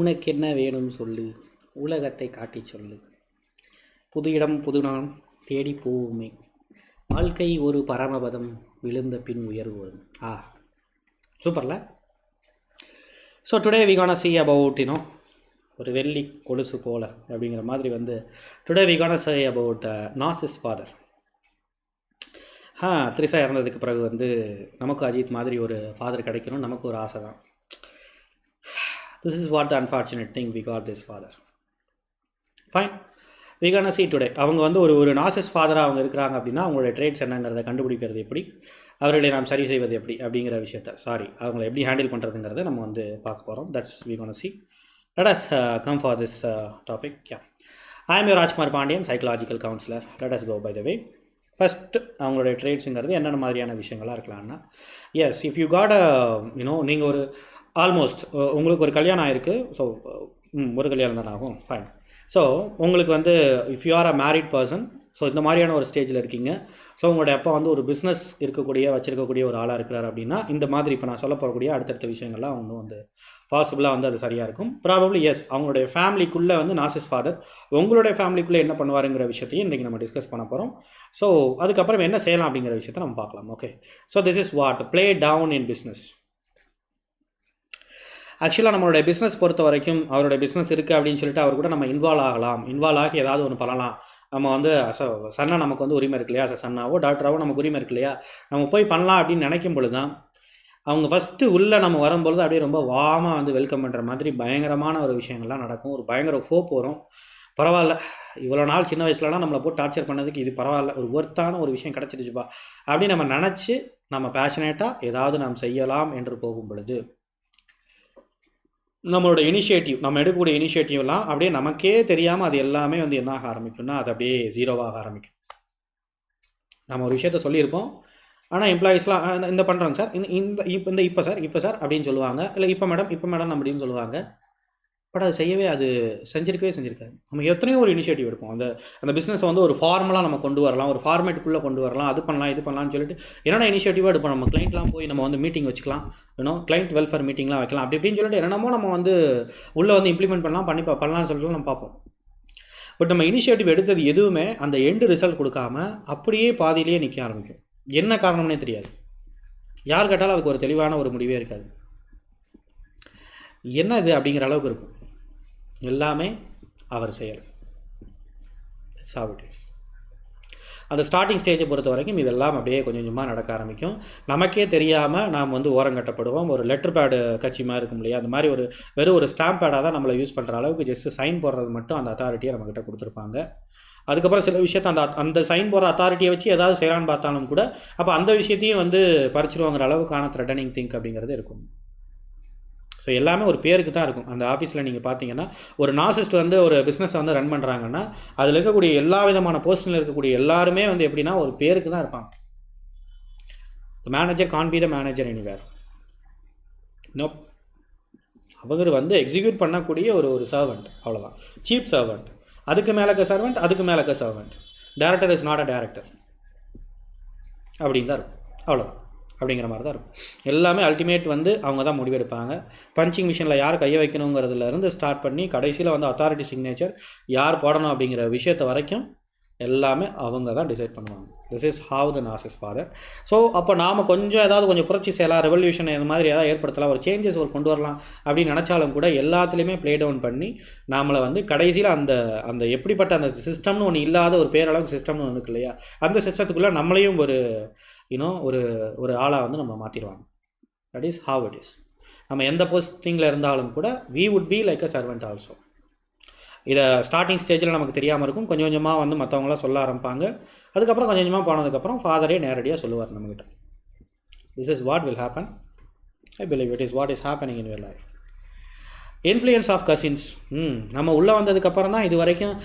உனக்கு என்ன வேணும் சொல்லு. உலகத்தை காட்டி சொல்லு. புது இடம் புது நான் தேடி போவோமே. வாழ்க்கை ஒரு பரமபதம் விழுந்த பின் உயர்வு. வரும் ஆ சூப்பர்ல. So today we gonna see about you know ஒரு வெள்ளி கொலுசு போல அப்படிங்கிற மாதிரி வந்து today we gonna say about narcissist father ah Trisha இறந்ததுக்கு பிறகு வந்து நமக்கு அஜித் மாதிரி ஒரு ஃபாதர் கிடைக்கணும் நமக்கு ஒரு ஆசை தான் this is what the unfortunate thing we got this father fine we gonna see today அவங்க வந்து ஒரு ஒரு நாசஸ் ஃபாதராக அவங்க இருக்கிறாங்க அப்படின்னா அவங்களோட ட்ரேட்ஸ் என்னங்கிறத கண்டுபிடிக்கிறது எப்படி? அவர்களை நாம் சரி செய்வது எப்படி? அப்படிங்கிற விஷயத்த. சாரி அவங்கள எப்படி ஹேண்டில் பண்ணுறதுங்கிறத நம்ம வந்து பார்க்க போகிறோம் that's we gonna see let us come for this topic yeah I am you Rajkumar Pandian psychological counsellor let us go by the way first அவங்களுடைய ட்ரேட்ஸுங்கிறது என்னென்ன மாதிரியான விஷயங்களாக இருக்கலாம்னா yes if you got a you know நீங்கள் ஒரு almost உங்களுக்கு ஒரு கல்யாணம் ஆயிருக்கு ஸோ ஒரு கல்யாணம் தானே ஆகும் ஃபைன் ஸோ உங்களுக்கு வந்து if you are a married person so இந்த மாதிரியான ஒரு ஸ்டேஜில் இருக்கீங்க. ஸோ உங்களுடைய அப்பா வந்து ஒரு பிஸ்னஸ் இருக்கக்கூடிய வச்சிருக்கக்கூடிய ஒரு ஆளாக இருக்கிறார் அப்படின்னா இந்த மாதிரி இப்போ நான் சொல்ல போகக்கூடிய அடுத்தடுத்த விஷயங்கள்லாம் ஒன்றும் வந்து பாசிபிளாக வந்து அது சரியாக இருக்கும். ப்ராபப்ளி எஸ் அவங்களுடைய ஃபேமிலிக்குள்ளே வந்து நாசிஸ் ஃபாதர் உங்களுடைய ஃபேமிலிக்குள்ளே என்ன பண்ணுவாருங்கிற விஷயத்தையும் இன்றைக்கி நம்ம டிஸ்கஸ் பண்ண போகிறோம் ஸோ அதுக்கப்புறம் என்ன செய்யலாம் அப்படிங்கிற விஷயத்தை நம்ம பார்க்கலாம். Okay so this is what play down in business ஆக்சுவலாக நம்மளுடைய பிஸ்னஸ் பொறுத்த வரைக்கும் அவருடைய பிஸ்னஸ் இருக்குது அப்படின்னு சொல்லிட்டு அவர் கூட நம்ம இன்வால்வ் ஆகலாம். இன்வால்வ் ஆகி ஏதாவது ஒன்று பண்ணலாம். நம்ம வந்து அச சன்னா நமக்கு வந்து உரிமை இருக்கு இல்லையா? சன்னாவோ டாக்டராவோ நமக்கு உரிமை இருக்கு இல்லையா? நம்ம போய் பண்ணலாம் அப்படின்னு நினைக்கும் பொழுது தான் அவங்க ஃபஸ்ட்டு உள்ளே நம்ம வரும்பொழுது அப்படியே ரொம்ப வாமாக வந்து வெல்கம் பண்ணுற மாதிரி பயங்கரமான ஒரு விஷயங்கள்லாம் நடக்கும். ஒரு பயங்கர ஹோப் வரும். பரவாயில்ல. இவ்வளோ நாள் சின்ன வயசுலலாம் நம்மளை போட்டு டார்ச்சர் பண்ணதுக்கு இது பரவாயில்ல. ஒரு ஒர்த்தான ஒரு விஷயம் கிடச்சிருச்சுப்பா அப்படின்னு நம்ம நினச்சி நம்ம பேஷனேட்டாக ஏதாவது நாம் செய்யலாம் என்று போகும் பொழுது நம்மளோட இனிஷியேட்டிவ் நம்ம எடுக்கக்கூடிய இனிஷியேட்டிவ்லாம் அப்படியே நமக்கே தெரியாமல் அது எல்லாமே வந்து என்ன ஆக ஆரம்பிக்கும்னா அது அப்படியே ஜீரோவாக ஆரம்பிக்கும். நம்ம ஒரு விஷயத்த சொல்லியிருப்போம். ஆனால் எம்ப்ளாயீஸ்லாம் இந்த பண்ணுறோங்க சார். இந்த இந்த இப்போ இந்த இப்போ சார் இப்போ சார் அப்படின்னு சொல்லுவாங்க. இல்லை இப்போ மேடம் இப்போ மேடம் அப்படின்னு சொல்லுவாங்க. பட் அது செய்யவே அது செஞ்சிருக்கவே செஞ்சிருக்காது. நம்ம எத்தனையோ ஒரு இனிஷியேட்டிவ் எடுப்போம். அந்த அந்த பிஸ்னஸை வந்து ஒரு ஃபார்மலாக நம்ம கொண்டு வரலாம் ஒரு ஃபார்மேட்டுக்குள்ளே கொண்டு வரலாம் அது பண்ணலாம் இது பண்ணலாம்னு சொல்லிட்டு என்னென்ன இனிஷியேட்டிவாக எடுப்போம்? நம்ம கிளைண்ட்லாம் போய் நம்ம வந்து மீட்டிங் வச்சுக்கலாம். வேணும் கிளைண்ட் வெல்ஃபேர் மீட்டிங்லாம் வைக்கலாம். அப்படி இப்படின்னு சொல்லிட்டு என்னென்னமோ நம்ம வந்து உள்ளே வந்து இம்ப்ளிமெண்ட் பண்ணலாம் பண்ணி பண்ணலாம்னு சொல்லிட்டு நம்ம பார்ப்போம். பட் நம்ம இனிஷியேட்டிவ் எடுத்தது எதுவுமே அந்த எண்டு ரிசல்ட் கொடுக்காம அப்படியே பாதியிலேயே நிற்க ஆரம்பிக்கும். என்ன காரணம்னே தெரியாது. யார் கேட்டாலும் அதுக்கு ஒரு தெளிவான ஒரு முடிவே இருக்காது. என்ன இது அப்படிங்கிற அளவுக்கு இருக்கும். எல்லாமே அவர் செயல். சாவிட்டிஸ் அந்த ஸ்டார்டிங் ஸ்டேஜை பொறுத்த வரைக்கும் இதெல்லாம் அப்படியே கொஞ்சம் கொஞ்சமாக நடக்க ஆரம்பிக்கும். நமக்கே தெரியாமல் நாம் வந்து ஓரங்கட்டப்படுவோம் ஒரு லெட்டர் பேடு கட்சி மாதிரி இருக்கும் இல்லையா? அந்த மாதிரி ஒரு வெறும் ஒரு ஸ்டாம்ப் பேடாக தான் நம்மளை யூஸ் பண்ணுற அளவுக்கு ஜஸ்ட் சைன் போடுறது மட்டும் அந்த அத்தாரிட்டியை நம்மக்கிட்ட கொடுத்துருப்பாங்க. அதுக்கப்புறம் சில விஷயத்த அந்த அந்த சைன் போடுற அத்தாரிட்டியை வச்சு ஏதாவது செய்கிறான்னு பார்த்தாலும் கூட அப்போ அந்த விஷயத்தையும் வந்து பறிச்சிருவாங்கிற அளவுக்கான த்ரெட்டனிங் திங்க் அப்படிங்கிறது இருக்கும். ஸோ எல்லாமே ஒரு பேருக்கு தான் இருக்கும். அந்த ஆஃபீஸில் நீங்கள் பார்த்தீங்கன்னா ஒரு நாசிஸ்ட் வந்து ஒரு பிஸ்னஸை வந்து ரன் பண்ணுறாங்கன்னா அதில் இருக்கக்கூடிய எல்லா விதமான போஸ்டில் இருக்கக்கூடிய எல்லாருமே வந்து எப்படின்னா ஒரு பேருக்கு தான் இருப்பாங்க. Manager can be the manager anywhere no அவர் வந்து எக்ஸிக்யூட் பண்ணக்கூடிய ஒரு ஒரு சர்வெண்ட் அவ்வளோதான் சீப் சர்வெண்ட் அதுக்கு மேலக்க சர்வெண்ட் அதுக்கு மேலக்க servant director is not a director அப்படின்னு தான் இருக்கும். அவ்வளோதான் அப்படிங்கிற மாதிரி தான் இருக்கும். எல்லாமே அல்டிமேட் வந்து அவங்க தான் முடிவெடுப்பாங்க. பஞ்சிங் மிஷினில் யார் கையை வைக்கணுங்கிறதுலேருந்து ஸ்டார்ட் பண்ணி கடைசியில் வந்து அத்தாரிட்டி சிக்னேச்சர் யார் போடணும் அப்படிங்கிற விஷயத்தை வரைக்கும் எல்லாமே அவங்க தான் டிசைட் பண்ணுவாங்க. This is how the narcissist father so அப்போ நாம் கொஞ்சம் ஏதாவது கொஞ்சம் புரட்சி செய்யலாம் ரெவல்யூஷன் இந்த மாதிரி ஏதாவது ஏற்படுத்தலாம் ஒரு சேஞ்சஸ் ஒரு கொண்டு வரலாம் அப்படின்னு நினச்சாலும் கூட எல்லாத்துலேயுமே ப்ளே டவுன் பண்ணி நாமளை வந்து கடைசியில் அந்த அந்த எப்படிப்பட்ட அந்த சிஸ்டம்னு ஒன்று இல்லாத ஒரு பேரளவுக்கு சிஸ்டம்னு ஒன்று இருக்கு இல்லையா? அந்த சிஸ்டத்துக்குள்ளே நம்மளையும் ஒரு யூனோ ஒரு ஒரு ஆளாக வந்து நம்ம மாற்றிடுவாங்க that is how it is நம்ம எந்த போஸ்டிங்கில் இருந்தாலும் கூட we would be like a servant also இதை ஸ்டார்டிங் ஸ்டேஜில் நமக்கு தெரியாமல் இருக்கும். கொஞ்சம் கொஞ்சமாக வந்து மற்றவங்களாம் சொல்ல ஆரம்பிப்பாங்க. அதுக்கப்புறம் கொஞ்சம் கொஞ்சமாக போனதுக்கப்புறம் ஃபாதரே நேரடியாக சொல்லுவார் நம்மக்கிட்ட this is what will happen I believe it is what is happening in your life influence of cousins hmm நம்ம உள்ளே வந்ததுக்கப்புறம் தான் இது வரைக்கும்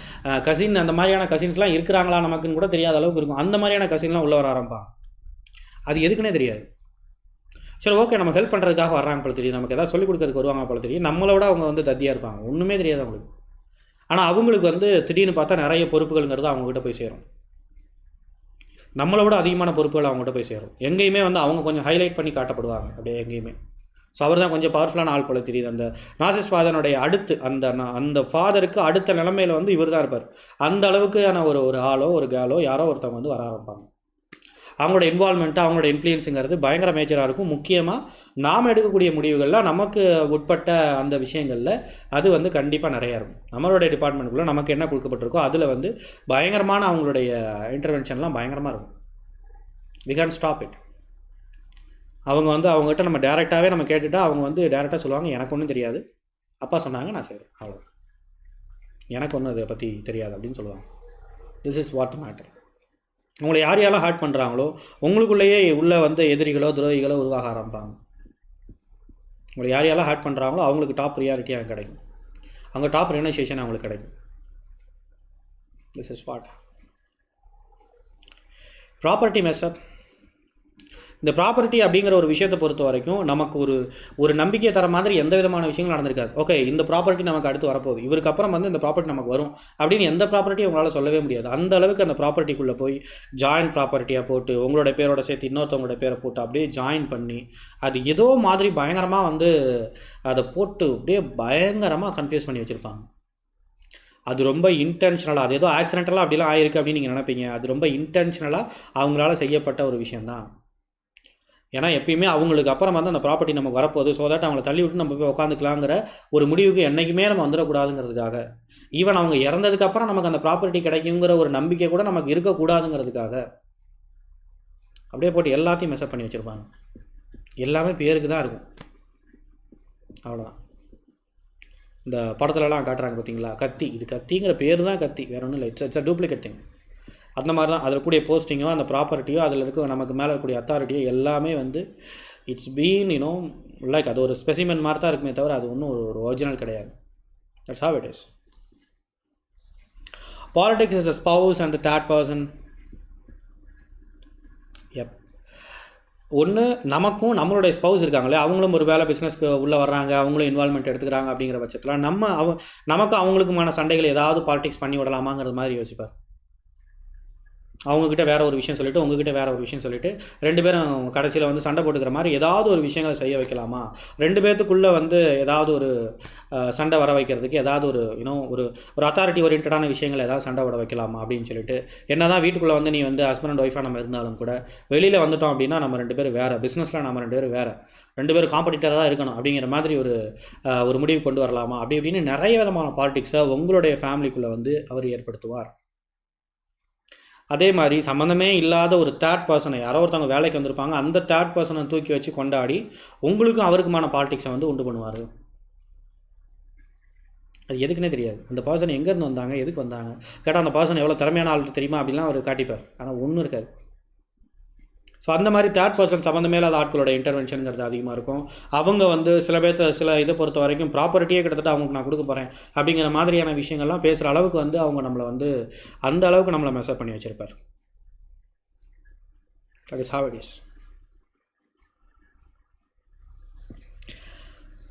கசின் அந்த மாதிரியான கசின்ஸ்லாம் இருக்கிறாங்களா நமக்குன்னு கூட தெரியாத அளவுக்கு இருக்கும். அந்த மாதிரியான கசின்லாம் உள்ளே வர ஆரம்பிப்பாங்க. அது எதுக்குன்னே தெரியாது. சரி ஓகே நம்ம ஹெல்ப் பண்ணுறதுக்காக வர்றாங்க போல தெரியும் நமக்கு ஏதாவது சொல்லிக் கொடுக்கறதுக்கு வருவாங்க போல தெரியும் நம்மளோட அவங்க வந்து தத்தியாக இருப்பாங்க. ஒன்றுமே தெரியாது அவங்களுக்கு. ஆனால் அவங்களுக்கு வந்து திடீர்னு பார்த்தா நிறைய பொறுப்புகள்ங்கிறது அவங்ககிட்ட போய் சேரும். நம்மளை விட அதிகமான பொறுப்புகள் அவங்ககிட்ட போய் சேரும். எங்கேயுமே வந்து அவங்க கொஞ்சம் ஹைலைட் பண்ணி காட்டப்படுவாங்க. அப்படியே எங்கேயுமே. ஸோ அவர் தான் கொஞ்சம் பவர்ஃபுல்லான ஆள் போல தெரியுது. அந்த நாசிஸ் ஃபாதனுடைய அடுத்து அந்த அந்த ஃபாதருக்கு அடுத்த நிலமையில வந்து இவர் தான் இருப்பார். அந்த அளவுக்கான ஒரு ஒரு ஆளோ ஒரு கேலோ யாரோ ஒருத்தவங்க வந்து வர ஆரம்பிப்பாங்க. அவங்களோட இன்வால்மெண்ட்டு அவங்களோட இன்ஃப்ளூயன்ஸுங்கிறது பயங்கர மேஜராக இருக்கும். முக்கியமாக நாம் எடுக்கக்கூடிய முடிவுகளில் நமக்கு உட்பட்ட அந்த விஷயங்களில் அது வந்து கண்டிப்பாக நிறையா இருக்கும். நம்மளுடைய டிபார்ட்மெண்ட்டுக்குள்ளே நமக்கு என்ன கொடுக்கப்பட்டிருக்கோ அதில் வந்து பயங்கரமான அவங்களுடைய இன்டர்வென்ஷன்லாம் பயங்கரமாக இருக்கும். வி கேன் ஸ்டாப் இட் அவங்க வந்து அவங்ககிட்ட நம்ம டேரெக்டாகவே நம்ம கேட்டுட்டா அவங்க வந்து டேரெக்டாக சொல்லுவாங்க எனக்கு ஒன்றும் தெரியாது. அப்பா சொன்னாங்க நான் செய்கிறேன் அவ்வளோதான் எனக்கு ஒன்றும் அதை பற்றி தெரியாது அப்படின்னு சொல்லுவாங்க. திஸ் இஸ் வாட் மேட்டர் உங்களை யார் யாரெல்லாம் ஹார்ட் பண்ணுறாங்களோ உங்களுக்குள்ளேயே உள்ளே வந்து எதிரிகளோ துரோகிகளோ உருவாக ஆரம்பிப்பாங்க. உங்களை யார் யாரெல்லாம் ஹார்ட் பண்ணுறாங்களோ அவங்களுக்கு டாப் ப்ரியாரிட்டி அங்கே கிடைக்கும். அங்கே டாப் ரெனோசியேஷன் அவங்களுக்கு கிடைக்கும். This is what property measure இந்த ப்ராப்பர்ட்டி அப்படிங்கிற ஒரு விஷயத்தை பொறுத்த வரைக்கும் நமக்கு ஒரு ஒரு நம்பிக்கை தர மாதிரி எந்த விதமான விஷயங்களும் நடந்திருக்காது. ஓகே இந்த ப்ராப்பர்ட்டி நமக்கு அடுத்து வரப்போகுது. இவருக்கு அப்புறம் வந்து இந்த ப்ராப்பர்ட்டி நமக்கு வரும். அப்படின்னு எந்த ப்ராப்பர்ட்டியும் உங்களால் சொல்லவே முடியாது. அந்த அளவுக்கு அந்த ப்ராப்பர்ட்டிக்குள்ளே போய் ஜாயின் ப்ராப்பர்ட்டியாக போட்டு உங்களோட பேரோட சேர்த்து இன்னொருத்தவங்களோட பேரை போட்டு அப்படியே ஜாயின் பண்ணி அது ஏதோ மாதிரி பயங்கரமாக வந்து அதை போட்டு அப்படியே பயங்கரமாக கன்ஃபியூஸ் பண்ணி வச்சுருப்பாங்க. அது ரொம்ப இன்டென்ஷனலாக அது ஏதோ ஆக்சிடென்டலாக அப்படிலாம் ஆயிருக்கு அப்படின்னு நீங்கள் நினைப்பீங்க. அது ரொம்ப இன்டென்ஷனலாக அவங்களால செய்யப்பட்ட ஒரு விஷயந்தான் ஏன்னா எப்பயுமே அவங்களுக்கு அப்புறம் வந்து அந்த ப்ராப்பர்ட்டி நமக்கு வரப்போகுது. ஸோ தட் அவங்கள தள்ளி விட்டு நம்ம போய் உட்காந்துக்கலாங்கிற ஒரு முடிவுக்கு என்றைக்குமே நம்ம வந்துடக்கூடாதுங்கிறதுக்காக. ஈவன் அவங்க இறந்ததுக்கப்புறம் நமக்கு அந்த ப்ராப்பர்ட்டி கிடைக்குங்கிற ஒரு நம்பிக்கை கூட நமக்கு இருக்கக்கூடாதுங்கிறதுக்காக. அப்படியே போட்டு எல்லாத்தையும் மெசப் பண்ணி வச்சுருப்பாங்க. எல்லாமே பேருக்கு தான் இருக்கும். அவ்வளோதான் இந்த படத்துலலாம் காட்டுறாங்க பார்த்தீங்களா கத்தி. இது கத்திங்கிற பேர் தான் கத்தி. வேற ஒன்றும் இல்லை. It's it's a duplicate thing அந்த மாதிரி தான். அதில் கூடிய போஸ்டிங்கோ அந்த ப்ராப்பர்ட்டியோ அதில் இருக்க நமக்கு மேலே இருக்கக்கூடிய அத்தாரிட்டியோ எல்லாமே வந்து இட்ஸ் பீன் யூனோ லைக் அது ஒரு ஸ்பெசிமென் மாதிரி தான் இருக்குமே தவிர அது ஒன்றும் ஒரு ஒரிஜினல் கிடையாது. That's how it is politics is a spouse and third person எப் ஒன்று நமக்கும் நம்மளுடைய ஸ்பவுஸ் இருக்காங்களே அவங்களும் ஒரு வேலை பிஸ்னஸ்க்கு உள்ளே வர்றாங்க அவங்களும் இன்வால்மெண்ட் எடுத்துக்கிறாங்க அப்படிங்கிற பட்சத்தில் நம்ம அவ நமக்கு அவங்களுக்குமான சண்டைகள் ஏதாவது பாலிடிக்ஸ் பண்ணி விடலாமாங்கிறது மாதிரி யோசிப்பார். அவங்கக்கிட்ட வேற ஒரு விஷயம் சொல்லிட்டு உங்ககிட்ட வேற ஒரு விஷயம் சொல்லிட்டு ரெண்டு பேரும் கடைசியில் வந்து சண்டை போட்டுக்கிற மாதிரி ஏதாவது ஒரு விஷயங்களை செய்ய வைக்கலாமா? ரெண்டு பேர்த்துக்குள்ளே வந்து ஏதாவது ஒரு சண்டை வர வைக்கிறதுக்கு ஏதாவது ஒரு இன்னும் ஒரு ஒரு அத்தாரிட்டி ஓரியன்டான விஷயங்களை ஏதாவது சண்டை விட வைக்கலாமா அப்படின்னு சொல்லிட்டு என்ன தான் வீட்டுக்குள்ளே வந்து நீ வந்து ஹஸ்பண்ட் அண்ட் ஒய்ஃபாக நம்ம இருந்தாலும் கூட வெளியில் வந்துட்டோம் அப்படின்னா நம்ம ரெண்டு பேரும் வேறு பிஸ்னஸில் நம்ம ரெண்டு பேரும் வேறு ரெண்டு பேரும் காம்படிட்டராக தான் இருக்கணும் அப்படிங்கிற மாதிரி ஒரு ஒரு முடிவு கொண்டு வரலாமா? அப்படி இப்படின்னு நிறைய விதமான பாலிட்டிக்ஸை உங்களுடைய ஃபேமிலிக்குள்ளே வந்து அவர் ஏற்படுத்துவார். அதே மாதிரி சம்மந்தமே இல்லாத ஒரு தேர்ட் பர்சனை யாரோ ஒருத்தவங்க வேலைக்கு வந்திருப்பாங்க அந்த தேர்ட் பர்சனை தூக்கி வச்சு கொண்டாடி உங்களுக்கும் அவருக்குமான பாலிடிக்ஸை வந்து உண்டு பண்ணுவார். அது எதுக்குன்னே தெரியாது. அந்த பர்சன் எங்கேருந்து வந்தாங்க எதுக்கு வந்தாங்க? கேட்டால் அந்த பர்சன் எவ்வளோ திறமையான ஆள் தெரியுமா? அப்படிலாம் அவர் காட்டிப்பார். ஆனால் ஒன்றும் இருக்காது. ஸோ அந்த மாதிரி தேர்ட் பர்சன் சம்மந்தமே இல்லாத ஆட்களோட இன்டர்வென்ஷனுங்கிறது அதிகமாக இருக்கும். அவங்க வந்து சில பேர்த்த சில இதை பொறுத்த வரைக்கும் ப்ராப்பர்ட்டியே கிட்டத்தட்ட அவங்களுக்கு நான் கொடுக்க போகிறேன் அப்படிங்கிற மாதிரியான விஷயங்கள்லாம் பேசுகிற அளவுக்கு வந்து அவங்க நம்மளை வந்து அந்த அளவுக்கு நம்மளை மெசர் பண்ணி வச்சுருப்பார். That is how it is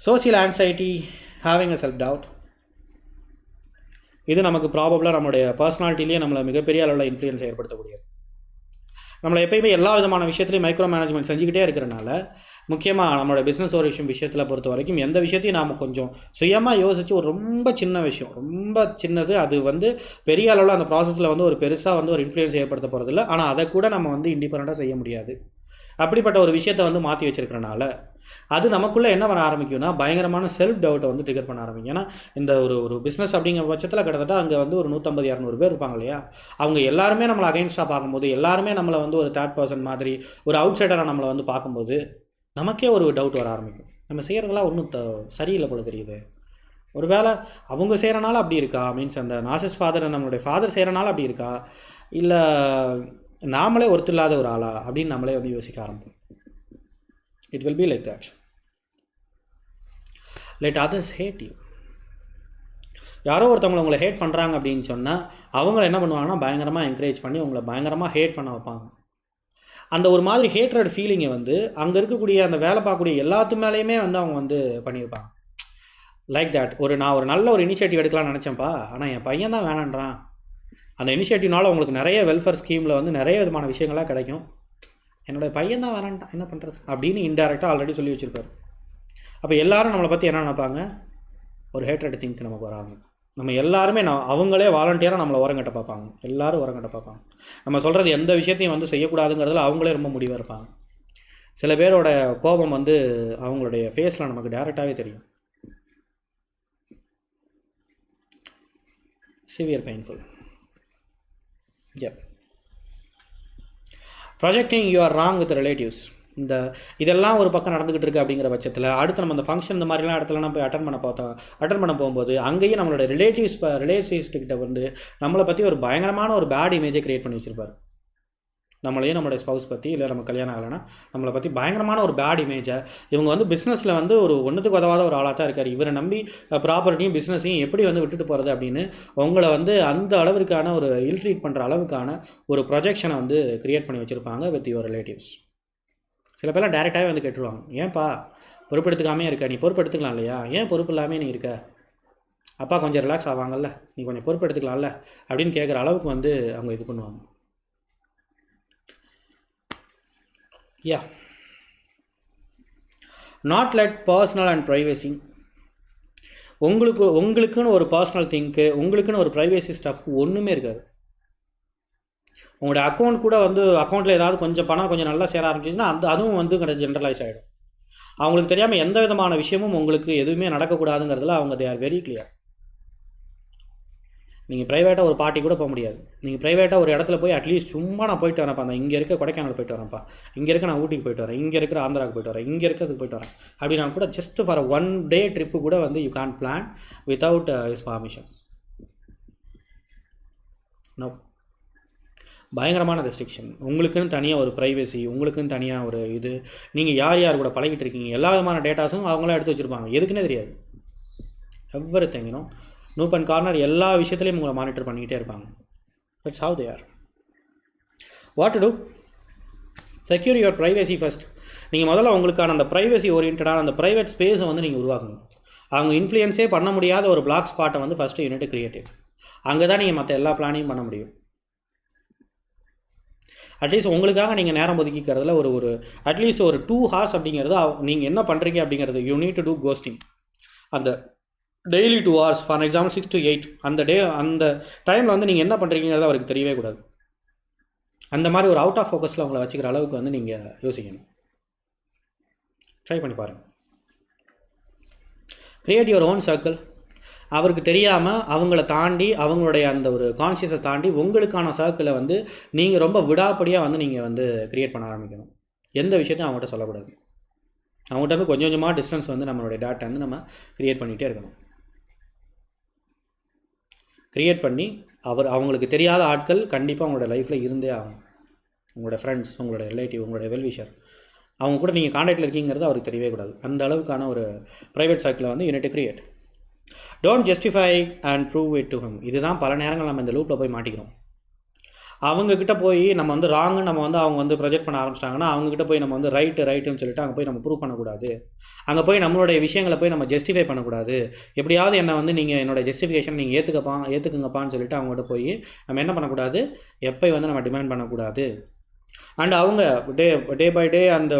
social anxiety having a self doubt இது நமக்கு ப்ராபபிளாக நம்மளுடைய பர்சனாலிட்டிலேயே நம்மளை மிகப்பெரிய அளவில் இன்ஃப்ளூயன்ஸ் ஏற்படுத்தக்கூடியது. நம்மளை எப்பயுமே எல்லா விதமான விஷயத்துலையும் மைக்ரோ மேனேஜ்மெண்ட் செஞ்சுக்கிட்டே இருக்கிறனால முக்கியமாக நம்மளோட பிஸ்னஸ் ஒரு விஷயம் விஷயத்தில் பொறுத்த வரைக்கும் எந்த விஷயத்தையும் நாம் கொஞ்சம் சுயமாக யோசித்து ஒரு ரொம்ப சின்ன விஷயம் ரொம்ப சின்னது அது வந்து பெரிய அளவில் அந்த ப்ராசஸில் வந்து ஒரு பெருசாக வந்து ஒரு இன்ஃப்ளூயன்ஸ் ஏற்படுத்த போகிறதில்ல ஆனால் அதை கூட நம்ம வந்து இண்டிபெண்ட்டாக செய்ய முடியாது. அப்படிப்பட்ட ஒரு விஷயத்தை வந்து மாற்றி வச்சுருக்கிறனால அது நமக்குள்ளே என்ன வர ஆரம்பிக்கும்னா பயங்கரமான செல்ஃப் டவுட்டை வந்து ட்ரிகர் பண்ண ஆரம்பிக்கும். ஏன்னா இந்த ஒரு ஒரு பிஸ்னஸ் அப்படிங்கிற பட்சத்தில் கிட்டத்தட்ட அங்கே வந்து ஒரு நூற்றம்பது இரநூறு பேர் இருப்பாங்க இல்லையா? அவங்க எல்லாருமே நம்மளை அகைன்ஸ்டாக பார்க்கும்போது எல்லாருமே நம்மளை வந்து ஒரு தேர்ட் பர்சன் மாதிரி ஒரு அவுட் சைடராக நம்மளை வந்து பார்க்கும்போது நமக்கே ஒரு டவுட் வர ஆரம்பிக்கும். நம்ம செய்கிறதெல்லாம் ஒன்றும் த சரியில்லை போல தெரியுது. ஒரு வேளை அவங்க செய்கிறனால அப்படி இருக்கா? மீன்ஸ் அந்த நாசஸ் ஃபாதர் நம்மளுடைய ஃபாதர் செய்கிறனால அப்படி இருக்கா? இல்லை நாமளே ஒருத்தர் இல்லாத ஒரு ஆளா? அப்படின்னு நம்மளே வந்து யோசிக்க ஆரம்பிப்போம். It will be like that let others hate you யாரோ ஒருத்தவங்களை உங்களை ஹேட் பண்ணுறாங்க அப்படின்னு சொன்னால் அவங்கள என்ன பண்ணுவாங்கன்னா பயங்கரமாக என்கரேஜ் பண்ணி உங்களை பயங்கரமாக ஹேட் பண்ண வைப்பாங்க. அந்த ஒரு மாதிரி ஹேட்ரட் ஃபீலிங்கை வந்து அங்கே இருக்கக்கூடிய அந்த வேலை பார்க்கக்கூடிய எல்லாத்து மேலேயுமே வந்து அவங்க வந்து பண்ணியிருப்பாங்க லைக் தட் ஒரு நான் ஒரு நல்ல ஒரு இனிஷியேட்டிவ் எடுக்கலாம்னு நினச்சேன்ப்பா ஆனால் என் பையன் தான் வேணான்றான். அந்த இனிஷியேட்டிவ்னால உங்களுக்கு நிறைய வெல்ஃபேர் ஸ்கீமில் வந்து நிறைய விதமான விஷயங்கள்லாம் கிடைக்கும். என்னோடய பையன் தான் வேணான்ட்டான் என்ன பண்ணுறது அப்படின்னு இன்டெரக்டாக ஆல்ரெடி சொல்லி வச்சுருப்பார். அப்போ எல்லோரும் நம்மளை பற்றி என்ன நினைப்பாங்க? ஒரு ஹேட்ரட் திங்க் நமக்கு வராங்க நம்ம எல்லாருமே நான் அவங்களே வாலண்டியராக நம்மளை உரங்கட்ட பார்ப்பாங்க. எல்லோரும் உரங்கட்ட பார்ப்பாங்க. நம்ம சொல்கிறது எந்த விஷயத்தையும் வந்து செய்யக்கூடாதுங்கிறதுல அவங்களே ரொம்ப முடிவாக இருப்பாங்க. சில பேரோட கோபம் வந்து அவங்களுடைய ஃபேஸில் நமக்கு டேரெக்டாகவே தெரியும். Severe painful yep. Projecting you are wrong with relatives இந்த இதெல்லாம் ஒரு பக்கம் நடந்துக்கிட்டு இருக்கு அப்படிங்கிற பட்சத்தில் அடுத்து நம்ம அந்த ஃபங்க்ஷன் இந்த மாதிரிலாம் இடத்துலலாம் போய் அட்டன் பண்ண பார்த்தோம் அட்டன் பண்ண போகும்போது அங்கேயும் நம்மளோட ரிலேட்டிவ்ஸ் ரிலேட்டிவ்ஸ்கிட்ட வந்து நம்மளை பற்றி ஒரு பயங்கரமான ஒரு பேட் இமேஜை கிரியேட் பண்ணி வச்சிருப்பாரு. நம்மளையும் நம்மளுடைய ஸ்பவுஸ் பற்றி இல்லை நம்ம கல்யாணம் ஆகலைன்னா நம்மளை பற்றி பயங்கரமான ஒரு பேட் இமேஜை இவங்க வந்து பிஸ்னஸில் வந்து ஒரு ஒன்றுத்துக்கு உதவாத ஒரு ஆளாக தான் இருக்கார். இவரை நம்பி ப்ராப்பர்ட்டியும் பிஸ்னஸையும் எப்படி வந்து விட்டுட்டு போகிறது அப்படின்னு உங்களை வந்து அந்த அளவிற்கான ஒரு இல்ட்ரீட் பண்ணுற அளவுக்கான ஒரு ப்ரொஜெக்ஷனை வந்து க்ரியேட் பண்ணி வச்சுருப்பாங்க வித் யுவர் ரிலேட்டிவ்ஸ் சில பேர்லாம் டேரெக்டாகவே வந்து கேட்டுருவாங்க ஏன்ப்பா பொறுப்பெடுத்துக்காமே இருக்க நீ பொறுப்பெடுத்துக்கலாம் இல்லையா? ஏன் பொறுப்பு இல்லாமல் நீ இருக்க? அப்பா கொஞ்சம் ரிலாக்ஸ் ஆவாங்கல்ல நீ கொஞ்சம் பொறுப்பெடுத்துக்கலாம்ல? அப்படின்னு கேட்குற அளவுக்கு வந்து அவங்க இது பண்ணுவாங்க. Yeah not let personal and privacy உங்களுக்கு உங்களுக்குன்னு ஒரு பர்சனல் திங்க்கு உங்களுக்குன்னு ஒரு ப்ரைவேசி ஸ்டஃப் ஒன்றுமே இருக்காது. உங்களோட அக்கௌண்ட் கூட வந்து அக்கௌண்ட்டில் ஏதாவது கொஞ்சம் பணம் கொஞ்சம் நல்லா சேர ஆரம்பிச்சிச்சுன்னா அந்த அதுவும் வந்து கொஞ்சம் ஜென்ரலைஸ் ஆகிடும் அவங்களுக்கு தெரியாமல் எந்த விதமான விஷயமும் உங்களுக்கு எதுவுமே நடக்கக்கூடாதுங்கிறதுல அவங்க தே ஆர் வெரி கிளியர் நீங்கள் ப்ரைவேட்டாக ஒரு பார்ட்டி கூட போக முடியாது. நீங்கள் ப்ரைவேட்டாக ஒரு இடத்துல போய் அட்லீஸ்ட் சும்மா நான் போயிட்டு வரேன்ப்பா. அந்த இங்கே இருக்க கொடைக்கானல் போயிட்டு வரேன்ப்பா. இங்கே இருக்க நான் ஊட்டிக்கு போயிட்டு வரேன். இங்கே இருக்கிற ஆந்திராவுக்கு போயிட்டு வரேன். இங்கே இருக்கிறதுக்கு போயிட்டு வரேன். அப்படின்னா கூட just for one day trip கூட வந்து you can plan without his permission no பயங்கரமான ரெஸ்ட்ரிக்ஷன் உங்களுக்குன்னு தனியாக ஒரு ப்ரைவசி உங்களுக்குன்னு தனியாக ஒரு இது. நீங்கள் யார் யார் கூட பழகிட்டு இருக்கீங்க? எல்லா விதமான டேட்டாஸும் அவங்களாம் எடுத்து வச்சுருப்பாங்க. எதுக்குன்னே தெரியாது. எவ்வரி திங்கினும் நூப் அண்ட் கார்னர் எல்லா விஷயத்துலையும் உங்களை மானிட்டர் பண்ணிக்கிட்டே இருப்பாங்க. That's how they are what to do secure your privacy first நீங்கள் முதல்ல உங்களுக்கான அந்த ப்ரைவசி ஓரியன்டான அந்த ப்ரைவேட் ஸ்பேஸை வந்து நீங்கள் உருவாக்கணும். அவங்க இன்ஃப்ளூயன்ஸே பண்ண முடியாத ஒரு பிளாக் ஸ்பாட்டை வந்து ஃபஸ்ட்டு யூனிட் கிரியேட்டிவ் அங்கே தான் நீங்கள் மற்ற எல்லா பிளானையும் பண்ண முடியும். அட்லீஸ்ட் உங்களுக்காக நீங்கள் நேரம் ஒதுக்கிக்கிறதுல ஒரு ஒரு அட்லீஸ்ட் ஒரு டூ ஹார்ஸ் அப்படிங்கிறது நீங்கள் என்ன பண்ணுறீங்க அப்படிங்கிறது you need to do ghosting அந்த daily two hours for example six to eight அந்த டே அந்த டைமில் வந்து நீங்கள் என்ன பண்ணுறீங்கிறது அவருக்கு தெரியவே கூடாது. அந்த மாதிரி ஒரு அவுட் ஆஃப் ஃபோக்கஸில் உங்களை வச்சுக்கிற அளவுக்கு வந்து நீங்கள் யோசிக்கணும். ட்ரை பண்ணி பாருங்கள் கிரியேட் யுவர் ஓன் சர்க்கிள் அவருக்கு தெரியாமல் அவங்கள தாண்டி அவங்களுடைய அந்த ஒரு கான்சியஸை தாண்டி உங்களுக்கான சர்க்கிளை வந்து நீங்கள் ரொம்ப விடாப்படியாக வந்து நீங்கள் வந்து க்ரியேட் பண்ண ஆரம்பிக்கணும். எந்த விஷயத்தையும் அவங்ககிட்ட சொல்லக்கூடாது. அவங்ககிட்ட வந்து கொஞ்சம் கொஞ்சமாக டிஸ்டன்ஸ் வந்து நம்மளுடைய டேட்டா வந்து நம்ம க்ரியேட் பண்ணிகிட்டே இருக்கணும். க்ரியேட் பண்ணி அவர் அவங்களுக்கு தெரியாத ஆட்கள் கண்டிப்பாக உங்களோட லைஃப்பில் இருந்தே ஆகும் உங்களோட ஃப்ரெண்ட்ஸ் உங்களோட ரிலேட்டிவ் உங்களோட வெல்விஷர் அவங்க கூட நீங்கள் காண்டாக்டில் இருக்கீங்கிறது அவருக்கு தெரியவே கூடாது. அந்த அளவுக்கான ஒரு ப்ரைவேட் சர்க்கிளை வந்து you need create don't justify and prove it to him இதுதான் பல நேரங்கள் நம்ம இந்த லூப்பில் போய் மாட்டிக்கிறோம். அவங்கக்கிட்ட போய் நம்ம வந்து ராங்கு நம்ம வந்து அவங்க வந்து ப்ரொஜெக்ட் பண்ண ஆரம்பிச்சிட்டாங்கன்னா அவங்கக்கிட்ட போய் நம்ம வந்து ரைட்டு ரைட்டுன்னு சொல்லிட்டு அங்கே போய் நம்ம ப்ரூவ் பண்ணக்கூடாது. அங்கே போய் நம்மளுடைய விஷயங்களை போய் நம்ம ஜஸ்டிஃபை பண்ணக்கூடாது. எப்படியாவது என்னை வந்து நீங்கள் என்னோட ஜஸ்டிஃபிகேஷன் நீங்கள் ஏற்றுக்கப்பா ஏற்றுக்குங்கப்பான்னு சொல்லிட்டு அவங்ககிட்ட போய் நம்ம என்ன பண்ணக்கூடாது? எப்போ வந்து நம்ம டிமாண்ட் பண்ணக்கூடாது. அண்ட் அவங்க டே டே பை டே அந்த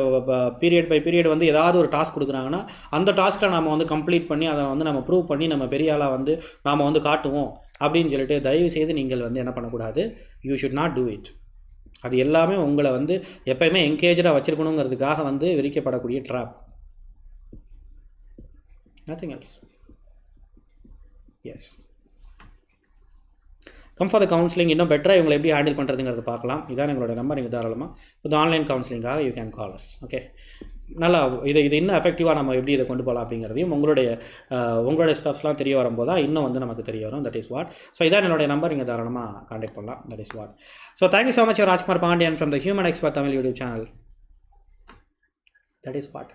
பீரியட் பை பீரியட் வந்து ஏதாவது ஒரு டாஸ்க் கொடுக்குறாங்கன்னா அந்த டாஸ்க்கை நம்ம வந்து கம்ப்ளீட் பண்ணி அதை வந்து நம்ம ப்ரூவ் பண்ணி நம்ம பெரிய ஆளாக வந்து நாம் வந்து காட்டுவோம். அப்படின்னு சொல்லிட்டு தயவு செய்து நீங்கள் வந்து என்ன பண்ணக்கூடாது? You should not do it அது எல்லாமே உங்களை வந்து எப்பயுமே என்கேஜாக வச்சுருக்கணுங்கிறதுக்காக வந்து விரிக்கப்படக்கூடிய trap nothing else yes come for the counselling இன்னும் பெட்டராக இவங்களை எப்படி ஹேண்டில் பண்ணுறதுங்கிறத பார்க்கலாம். இதான் எங்களோட நம்பர் நீங்கள் தாராளமாக இது online கவுன்சிலிங்காக you can call us okay நல்லா இதை இது இன்னும் எஃபெக்டிவாக நம்ம எப்படி இதை கொண்டு போகலாம் அப்படிங்கிறதையும் உங்களுடைய உங்களுடைய ஸ்டஃப்ஸ்லாம் தெரிய வரும்போது தான் இன்னும் வந்து நமக்கு தெரிய வரும். தட் இஸ் வாட் ஸோ இதான் என்னுடைய நம்பர் நீங்கள் தாராளமாக காண்டாக்ட் பண்ணலாம். That is what so thank you so much Rajkumar Pandian from the human expert Tamil YouTube channel that is what